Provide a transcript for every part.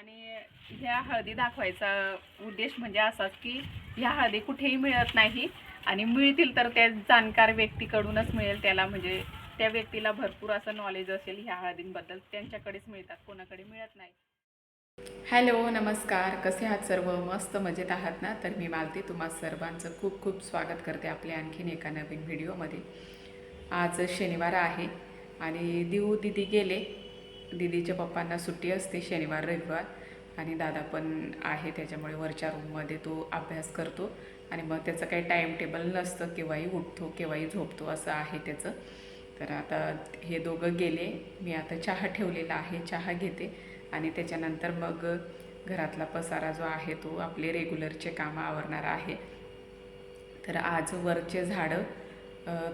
आणि ह्या हळदी दाखवायचा उद्देश म्हणजे असाच की ह्या हळदी कुठेही मिळत नाही आणि मिळतील तर त्या जाणकार व्यक्तीकडूनच मिळेल त्याला म्हणजे त्या व्यक्तीला भरपूर असं नॉलेज असेल ह्या हळदींबद्दल. त्यांच्याकडेच मिळतात कोणाकडे मिळत नाही. हॅलो नमस्कार. कसे आहात सर्व? मस्त मजेत आहात ना? तर मी मालती. तुम्हा सर्वांचं खूप खूप स्वागत करते आपल्या आणखीन एका नवीन व्हिडिओमध्ये. आज शनिवार आहे आणि दिऊ दिदी गेले. दिदीच्या पप्पांना सुट्टी असते शनिवार रविवार आणि दादा पण आहे त्याच्यामुळे वरच्या रूममध्ये तो अभ्यास करतो आणि मग त्याचं काही टाईम टेबल नसतं केव्हाही उठतो केव्हाही झोपतो असं आहे त्याचं. तर आता हे दोघं गेले मी आता चहा ठेवलेला आहे चहा घेते आणि त्याच्यानंतर मग घरातला पसारा जो आहे तो आपले रेग्युलरचे कामं आवरणार आहे. तर आज वरचे झाडं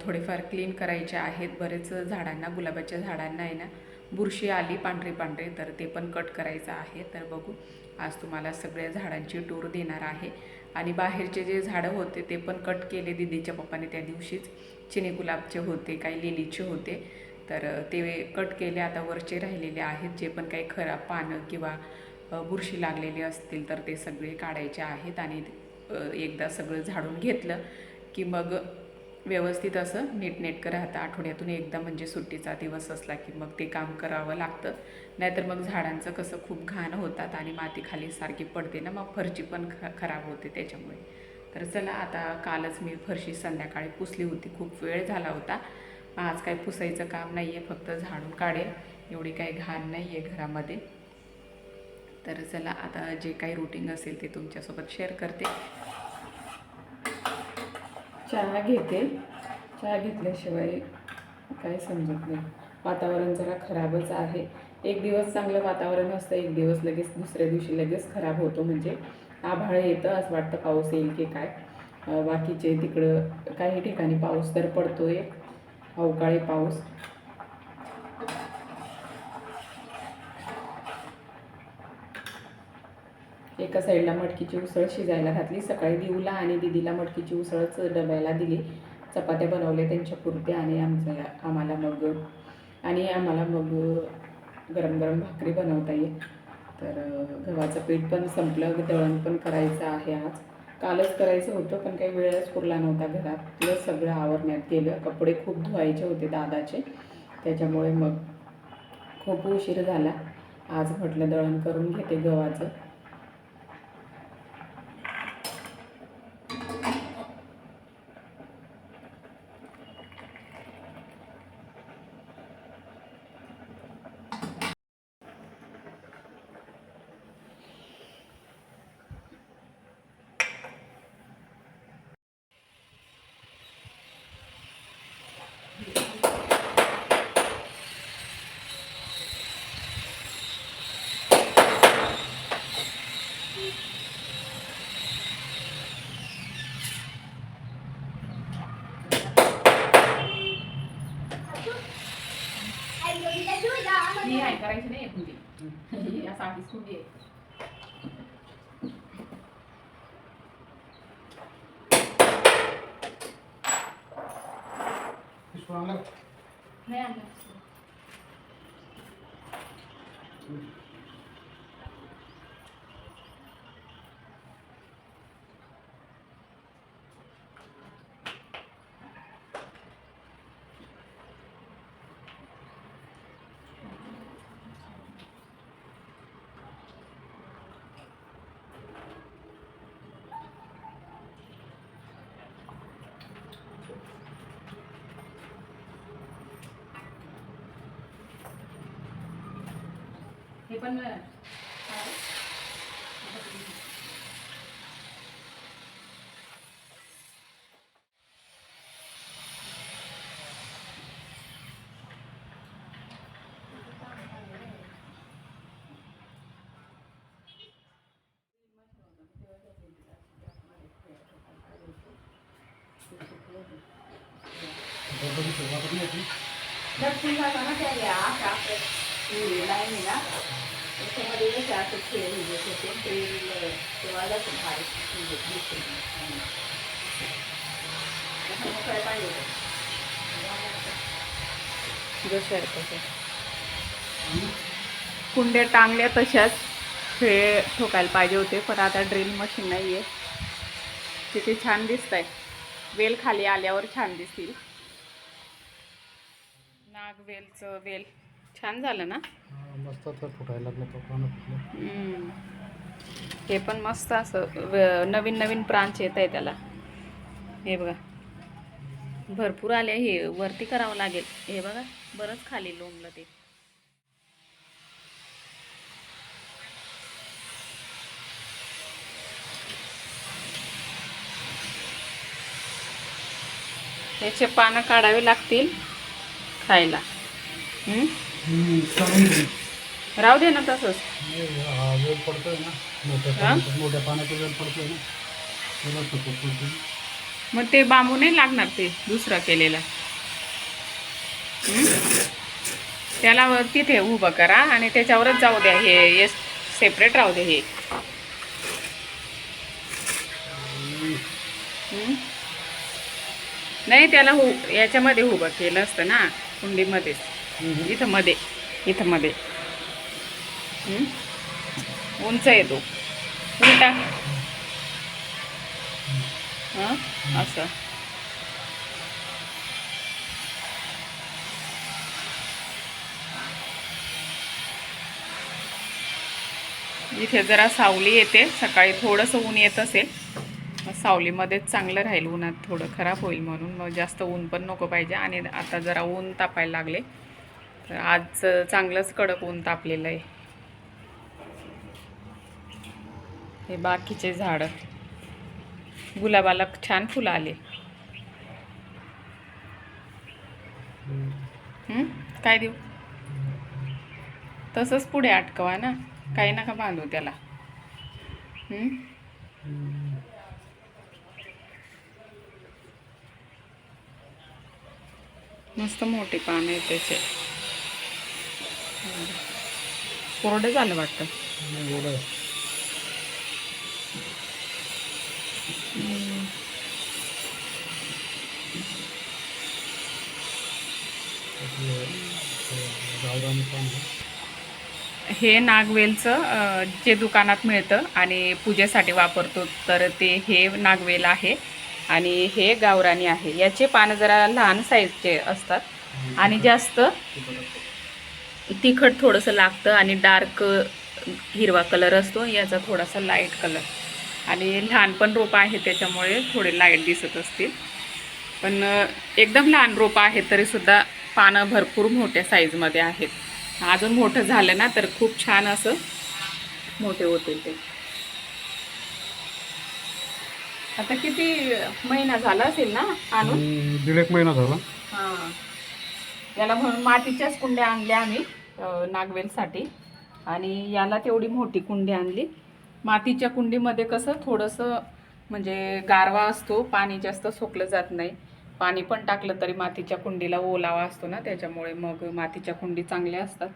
थोडेफार क्लीन करायचे आहेत. बरेच झाडांना गुलाबाच्या झाडांना आहे ना बुरशी आली पांढरी पांढरी तर ते पण कट करायचं आहे. तर बघू आज तुम्हाला सगळ्या झाडांची टूर देणार आहे. आणि बाहेरचे जे झाडं होते ते पण कट केले दिदीच्या पप्पाने त्या दिवशीच. चिनी गुलाबचे होते काही लिलीचे होते. तर ते कट केले आता वरचे राहिलेले आहेत. जे पण काही खराब पानं किंवा बुरशी लागलेली असतील तर ते सगळे काढायचे आहेत. आणि एकदा सगळं झाडून घेतलं की मग व्यवस्थित असं नीटनेटकं राहतं. आठवड्यातून एकदा म्हणजे सुट्टीचा दिवस असला की मग ते काम करावं लागतं. नाहीतर मग झाडांचं कसं खूप घाण होतात आणि माती खाली सारखी पडते ना मग फरची पण ख खराब होते त्याच्यामुळे. तर चला आता कालच मी फरशी संध्याकाळी पुसली होती. खूप वेळ झाला होता. मग आज काय पुसायचं काम नाही आहे फक्त झाडून काढेल. एवढी काही घाण नाही आहे घरामध्ये. तर चला आता जे काही रुटीन असेल ते तुमच्यासोबत शेअर करते. चहा घेते. चहा घेतल्याशिवाय काय समजत नाही. वातावरण जरा खराबच आहे. एक दिवस चांगलं वातावरण असतं एक दिवस लगेच दुसऱ्या दिवशी लगेच खराब होतो. म्हणजे आभाळ येतं असं वाटतं पाऊस येईल की काय. बाकीचे तिकडं काही ठिकाणी पाऊस तर पडतोय. अवकाळी पाऊस. एका साईडला मटकीची उसळ शिजायला घातली. सकाळी दिऊला आणि दिदीला मटकीची उसळच डब्याला दिली. चपात्या बनवल्या त्यांच्या पुरत्या आणि आमच्या आम्हाला मग आणि आम्हाला मग गरम गरम भाकरी बनवता येईल. तर गव्हाचं पीठ पण संपलं. दळण पण करायचं आहे आज. कालच करायचं होतं पण काही वेळच पुरला नव्हता घरातलं सगळं आवरण्यात गेलं. कपडे खूप धुवायचे होते दादाचे. त्याच्यामुळे मग खूप उशीर झाला. आज म्हटलं दळण करून घेते गव्हाचं. Sweet. हे पण दक्षिण जाताना त्या या अशा आपल्या लाईनी ना त्याच्यामध्ये कसे असं खेळ म्हणजे होते ते तेव्हा जातो भारी म्हणजे दिसते. तसं मग काय पाहिजे जशा तशा कुंड्या टांगल्या तशाच खिळे ठोकायला पाहिजे होते पण आता ड्रिल मशीन नाही आहे तिथे छान दिसत आहे वेल खाली आल्यावर छान दिसतील. नागवेलचं वेल. छान झालं ना? हा, मस्त फुटायला लागलं. हे पण मस्त असं नवीन नवीन ब्रांच येत आहे त्याला. हे बघा. भरपूर आले हे वरती करावं लागेल. हे बघा बरंच खाली लोंबलं ते. त्याचे पानं काढावे लागतील खायला. राहू दे ना तसंच. वेळ पडतोय ना मोठ्या पाण्याचा मोठ्या पाण्याचा वेळ पडतोय ना त्याला support मग ते बांबू नाही लागणार ते दुसरा केलेला. हं? त्याला वर तिथे उभं करा आणि त्याच्यावरच जाऊ द्या. हे सेपरेट राहू दे हे. हं? नाही त्याला हो याच्यामध्ये उभं केलं असतं ना कुंडीमध्येच. इथं मध्ये इथं मध्ये. उंच येतो उलटा. हं? असं. इथे जरा सावली येते. सकाळी थोडंसं ऊन येत असेल सावलीमध्येच चांगलं राहील. उन्हात थोडं खराब होईल म्हणून मग जास्त ऊन पण नको पाहिजे. आणि आता जरा ऊन तापायला लागले. तर आज चांगलंच कडक ऊन तापलेलं आहे. हे बाकीचे झाडं. गुलाबाला छान फुलं आले. काय देऊ? तसंच पुढे अटकवा ना. काही नका बांधू त्याला. मस्त मोठे पान आहे त्याचे. कोरडं झालं वाटतं. हे नागवेलचं जे दुकानात मिळतं आणि पूजेसाठी वापरतो तर ते हे नागवेल आहे. आणि हे गावरानी आहे. याचे पानं जरा लहान साईजचे असतात. आणि जास्त तिखट थोडंसं लागतं आणि डार्क हिरवा कलर असतो याचा थोडासा लाइट कलर आणि लहान पण रोपं आहे त्याच्यामुळे थोडे लाइट दिसत असतील. पण एकदम लहान रोपं आहेत तरीसुद्धा पानं भरपूर मोठ्या साईजमध्ये आहेत. अजून मोठं झालं ना तर खूप छान असं मोठे होतील ते. आता किती महिना झाला असेल ना आणून? दीड एक महिना झाला. हां. याला म्हणून मातीच्याच कुंड्या आणल्या आम्ही नागवेलसाठी. आणि याला तेवढी मोठी कुंडी आणली. मातीच्या कुंडीमध्ये कसं थोडंसं म्हणजे गारवा असतो पाणी जास्त सोकलं जात नाही. पाणी पण टाकलं तरी मातीच्या कुंडीला ओलावा असतो ना त्याच्यामुळे मग मातीच्या कुंडी चांगल्या असतात.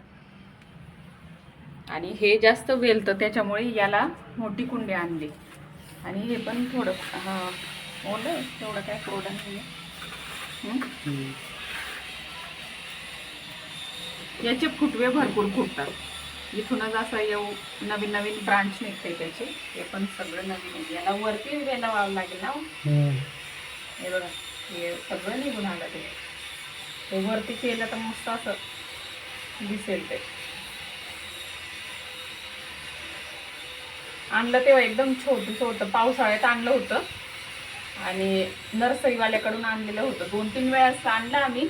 आणि हे जास्त वेलतं त्याच्यामुळे याला मोठी कुंडी आणली. आणि हे पण थोडं ओलं तेवढं काय कोरडं नाही आहे याचे फुटवे भरपूर फुटतात. इथूनच असं येऊ नवीन नवीन ब्रांच निघते त्याचे. हे पण सगळं नवीन आहे. याला वरती वेला व्हावं लागेल ना हो. हे बघा हे सगळं निघून आलं ते. हे वरती केलं तर मस्त असं दिसेल ते. आणलं तेव्हा एकदम छोटूच होतं. पावसाळ्यात आणलं होतं. आणि नर्सरीवाल्याकडून आणलेलं होतं. दोन तीन वेळास आणलं आम्ही.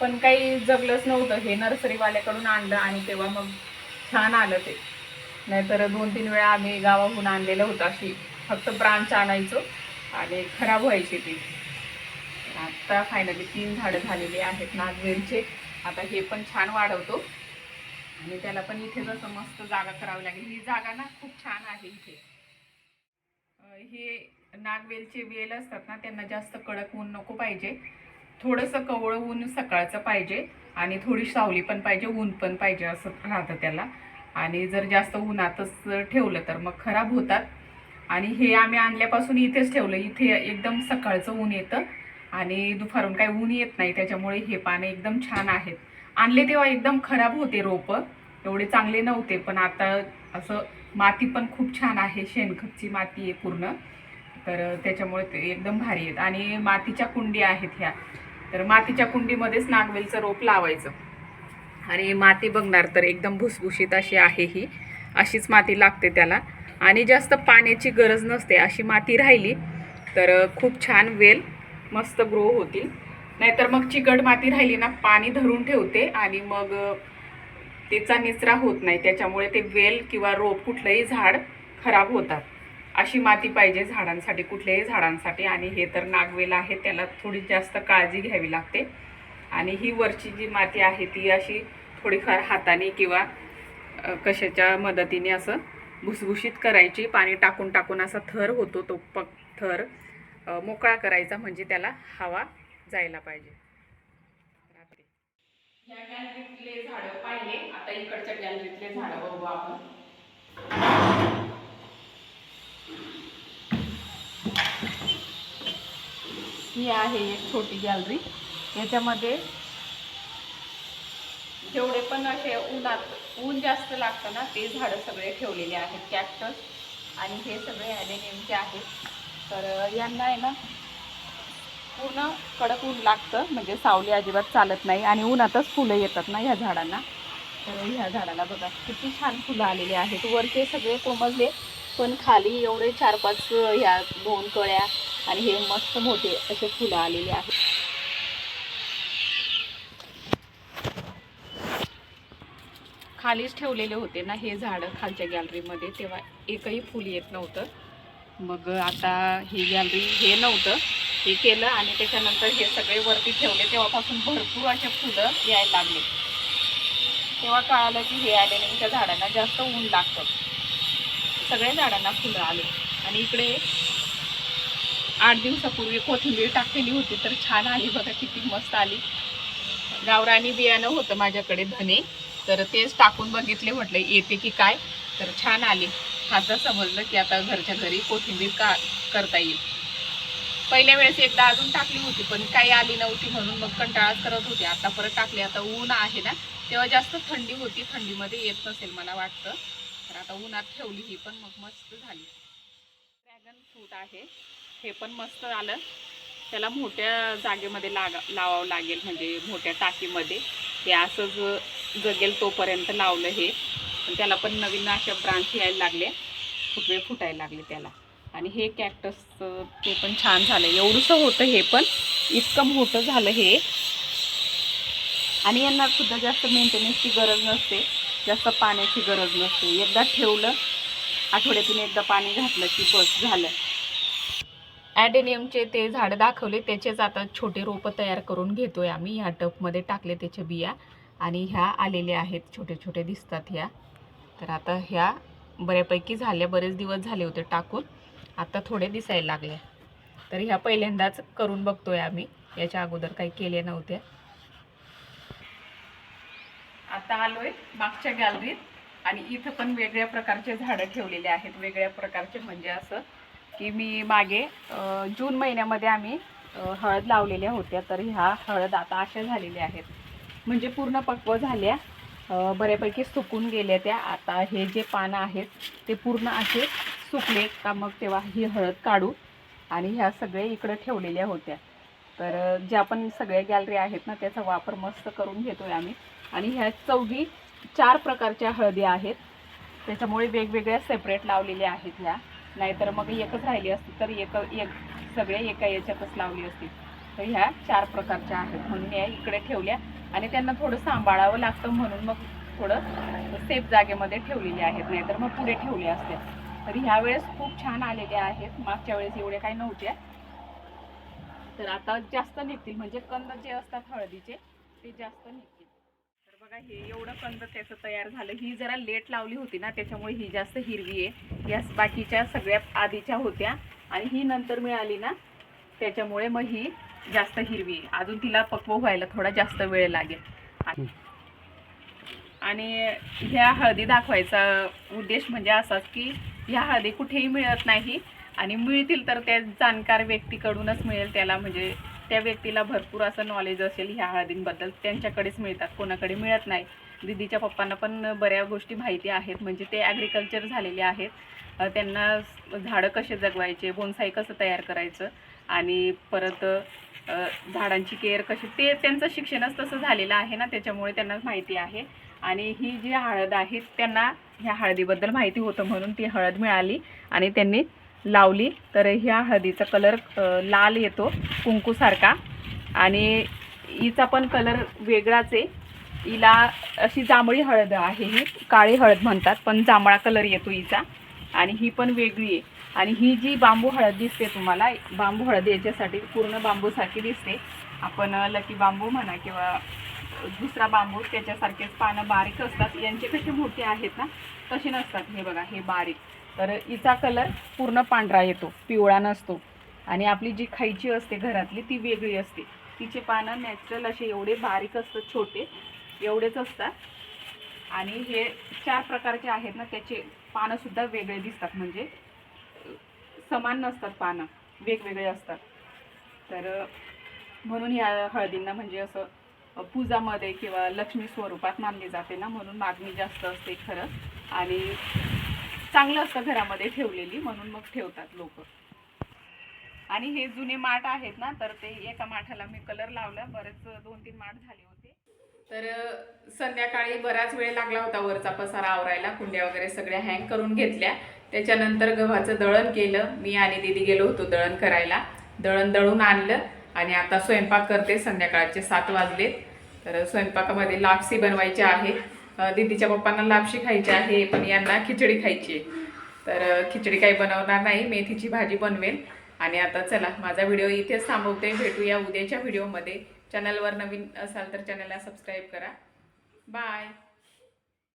पण काही जगलंच नव्हतं. हे नर्सरीवाल्याकडून आणलं आणि तेव्हा मग छान आलं ते. नाहीतर दोन तीन वेळा आम्ही गावाहून आणलेलं होतं अशी फक्त ब्रांच आणायचो आणि खराब व्हायची ती. आता फायनली तीन झाडं झालेली आहेत नागवेलचे. आता हे पण छान वाढवतो. आणि त्याला पण इथे जसं मस्त जागा करावी लागेल. ही जागा ना खूप छान आहे इथे. हे नागवेलचे वेल असतात ना त्यांना जास्त कडक ऊन नको पाहिजे. थोडंसं कवळं ऊन सकाळचं पाहिजे आणि थोडी सावली पण पाहिजे ऊन पण पाहिजे असं राहतं त्याला. आणि जर जास्त उन्हातच ठेवलं तर मग खराब होतात. आणि हे आम्ही आणल्यापासून इथेच ठेवलं. इथे एकदम सकाळचं ऊन येतं आणि दुपारून काही ऊन येत नाही. त्याच्यामुळे हे पाने एकदम छान आहेत. आणले तेव्हा एकदम खराब होते रोपं. एवढे चांगले नव्हते पण आता असं माती पण खूप छान आहे. शेणखतची माती आहे पूर्ण. तर त्याच्यामुळे ते एकदम भारी आहेत. आणि मातीच्या कुंडी आहेत ह्या. तर मातीच्या कुंडीमध्येच नागवेलचं रोप लावायचं. आणि माती बघणार तर एकदम भुसभुशीत अशी आहे ही. अशीच माती लागते त्याला. आणि जास्त पाण्याची गरज नसते अशी माती राहिली तर खूप छान वेल मस्त ग्रो होतील. नाहीतर मग चिकट माती राहिली ना पाणी धरून ठेवते आणि मग त्याचा निचरा होत नाही. त्याच्यामुळे ते वेल किंवा रोप कुठलंही झाड खराब होतात. अशी माती पाहिजे झाडांसाठी कुठल्याही झाडांसाठी. आणि हे तर नागवेल आहे त्याला थोडी जास्त काळजी घ्यावी लागते. आणि ही वरची जी माती आहे ती अशी थोडीफार हाताने किंवा कशाच्या मदतीने असं भुसभुशीत करायची. पाणी टाकून टाकून असा थर होतो तो पक थर मोकळा करायचा म्हणजे त्याला हवा जायला पाहिजे. या गॅलरीतले झाडं पाहिले. आता इकडच्या गॅलरीतले झाडं बघू आपण. ही आहे एक छोटी गॅलरी. याच्यामध्ये जेवढे पण असे उन्हात ऊन जास्त लागतं ना ते झाडं सगळे ठेवलेले आहेत कॅक्टस आणि हे सगळे ॲलेनियमचे आहेत. तर यांना आहे ना पूर्ण कडक ऊन लागतं. म्हणजे सावली अजिबात चालत नाही आणि उन्हातच फुलं येतात ना ह्या झाडांना. तर ह्या झाडाला बघा किती छान फुलं आलेली आहेत. वरचे सगळे कोमजले. पण खाली एवढे चार पाच ह्या दोन कळ्या आणि हे मस्त मोठे असे फुलं आलेले आहेत. खालीच ठेवलेले होते ना हे झाडं खालच्या गॅलरीमध्ये तेव्हा एकही फुल येत नव्हतं. मग आता ही गॅलरी हे नव्हतं. हे केलं आणि त्याच्यानंतर हे सगळे वरती ठेवले. तेव्हापासून भरपूर असे फुलं यायला लागले. तेव्हा कळालं की हे आलेल्या झाडांना जास्त ऊन लागतं. सगळ्या झाडांना फुलं आले. आणि इकडे आठ दिवसापूर्वी कोथिंबीर टाकलेली होती तर छान आली बघा किती मस्त आली. गावरानी बियाणं होतं माझ्याकडे धने तर तेच टाकून बघितले म्हटलं येते की काय तर छान आले. आता समजलं की आता घरच्या घरी कोथिंबीर का करता येईल. पहिल्या वेळेस एकदा अजून टाकली होती पण काही आली नव्हती म्हणून मग कंटाळाच करत होते. आता परत टाकली आता ऊन आहे ना तेव्हा जास्त थंडी होती थंडीमध्ये येत नसेल मला वाटतं. तर आता उन्हात ठेवली ही पण मग मस्त झाली. ड्रॅगन फ्रूट आहे. हे पण मस्त आलं. त्याला मोठ्या जागेमध्ये लागा लावावं लागेल म्हणजे मोठ्या टाकीमध्ये. हे असंच जगेल तोपर्यंत लावलं हे. पण त्याला पण नवीन अशा ब्रांच यायला लागले. फुटवे फुटायला लागले त्याला. आणि हे कॅक्टस ते पण छान झालं. एवढंसं होतं हे पण. इतकं मोठं झालं हे. आणि यांना सुद्धा जास्त मेंटेनन्सची गरज नसते. जास्त पाण्याची गरज नसते. एकदा ठेवलं आठवड्यातून एकदा पाणी घातलं की बस झालं. ॲडेनियमचे ते झाडं दाखवले त्याचेच आता छोटे रोपं तयार करून घेतोय आम्ही. ह्या टपमध्ये टाकले त्याच्या बिया आणि ह्या आलेल्या आहेत छोटे छोटे दिसतात ह्या. तर आता ह्या बऱ्यापैकी झाल्या बरेच दिवस झाले होते टाकून. आता थोडे दिसायला लागले. तर ह्या पहिल्यांदाच करून बघतोय आम्ही. याच्या अगोदर काही केले नव्हते आता आलोय मागच्या गॅलरीत आणि इथं पण वेगळ्या प्रकारचे झाडं ठेवलेले आहेत. वेगळ्या प्रकारचे म्हणजे असं की मी मागे जून महिन्यामध्ये आम्ही हळद लावलेल्या होत्या. तर ह्या हळद आता अशा झालेल्या आहेत. म्हणजे पूर्ण पक्व झाल्या. बऱ्यापैकी सुकून गेल्या त्या. आता हे जे पानं आहेत ते पूर्ण असे सुकले का मग तेव्हा ही हळद काढू आणि ह्या सगळे इकडं ठेवलेल्या होत्या. तर ज्या पण सगळ्या गॅलरी आहेत ना त्याचा वापर मस्त करून घेतोय आम्ही. आणि ह्या चौघी चार प्रकारच्या हळदी आहेत. त्याच्यामुळे वेगवेगळ्या सेपरेट लावलेल्या आहेत ह्या. नाहीतर मग एकच राहिली असती तर एक एक सगळे एका याच्यातच लावली असती. तर ह्या चार प्रकारच्या आहेत म्हणून या इकडे ठेवल्या आणि त्यांना थोडं सांभाळावं लागतं म्हणून मग थोडं सेफ जागेमध्ये ठेवलेले आहेत. नाहीतर मग पुढे ठेवल्या असते. तर ह्या वेळेस खूप छान आलेल्या आहेत. मागच्या वेळेस एवढ्या काही नव्हत्या. तर आता जास्त निघतील. म्हणजे कंद जे असतात हळदीचे ते जास्त निघतील. बघा हे एवढं कंद त्याचं तयार झालं. ही जरा लेट लावली होती ना त्याच्यामुळे ही जास्त हिरवी आहे. या बाकीच्या सगळ्या आधीच्या होत्या. आणि ही नंतर मिळाली ना त्याच्यामुळे मग ही जास्त हिरवी आहे. अजून तिला पक्व व्हायला थोडा जास्त वेळ लागेल. आणि- ह्या हळदी दाखवायचा उद्देश म्हणजे असाच की ह्या हळदी कुठेही मिळत नाही आणि मिळतील तर त्या जाणकार व्यक्तीकडूनच मिळेल त्याला म्हणजे त्या व्यक्तीला भरपूर असं नॉलेज असेल ह्या हळदींबद्दल त्यांच्याकडेच मिळतात कोणाकडे मिळत नाही. दिदीच्या पप्पांना पण बऱ्या गोष्टी माहिती आहेत. म्हणजे ते ॲग्रिकल्चर झालेले आहेत. त्यांना झाडं कसे जगवायचे बोनसाई कसं तयार करायचं आणि परत झाडांची केअर कशी ते त्यांचं शिक्षणच तसं झालेलं आहे ना त्याच्यामुळे त्यांना माहिती आहे. आणि ही जी हळद आहे त्यांना ह्या हळदीबद्दल माहिती होतं म्हणून ती हळद मिळाली आणि त्यांनी लावली तर ह्या हळदीचा कलर लाल येतो कुंकूसारखा. आणि हिचा पण कलर वेगळाच आहे. हिला अशी जांभळी हळद आहे ही काळी हळद म्हणतात पण जांभळा कलर येतो हिचा. आणि ही पण वेगळी आहे. आणि ही जी बांबू हळद दिसते तुम्हाला बांबू हळद याच्यासाठी पूर्ण बांबूसारखी दिसते. आपण लकी बांबू म्हणा किंवा दुसरा बांबू त्याच्यासारखेच पानं बारीक असतात. यांचे कसे मोठे आहेत ना तसे नसतात. हे बघा हे बारीक. तर हिचा कलर पूर्ण पांढरा येतो पिवळा नसतो. आणि आपली जी खायची असते घरातली ती वेगळी असते. तिचे पानं नॅचरल असे एवढे बारीक असतात छोटे एवढेच असतात. आणि हे चार प्रकारचे आहेत ना त्याचे पानंसुद्धा वेगळे दिसतात. म्हणजे समान नसतात पानं वेगवेगळे असतात. तर म्हणून या हळदींना म्हणजे असं पूजामध्ये किंवा लक्ष्मी स्वरूपात मानली जाते ना म्हणून मागणी जास्त असते खरं. आणि चांगलं असतं घरामध्ये ठेवलेली म्हणून मग ठेवतात लोक. आणि हे जुने माठ आहेत ना तर ते एका माठाला मी कलर लावला बरेच दोन तीन माठ झाले होते. तर संध्याकाळी बराच वेळ लागला होता वरचा पसारा आवरायला कुंड्या वगैरे सगळ्या हँग करून घेतल्या. त्याच्यानंतर गव्हाचं दळण केलं मी आणि दिदी गेलो होतो दळण करायला. दळण दळून आणलं आणि आता स्वयंपाक करते संध्याकाळचे सात वाजलेत. तर स्वयंपाकामध्ये लापसी बनवायची आहे. दीदीच्या पप्पांना लापशी खायची आहे पण यांना खिचडी खायची आहे. तर खिचडी काही बनवणार नाही मेथीची भाजी बनवेल. आणि आता चला माझा व्हिडिओ इथेच थांबवते. भेटूया उद्याच्या व्हिडिओमध्ये. चॅनलवर नवीन असाल तर चॅनलला सबस्क्राईब करा. बाय.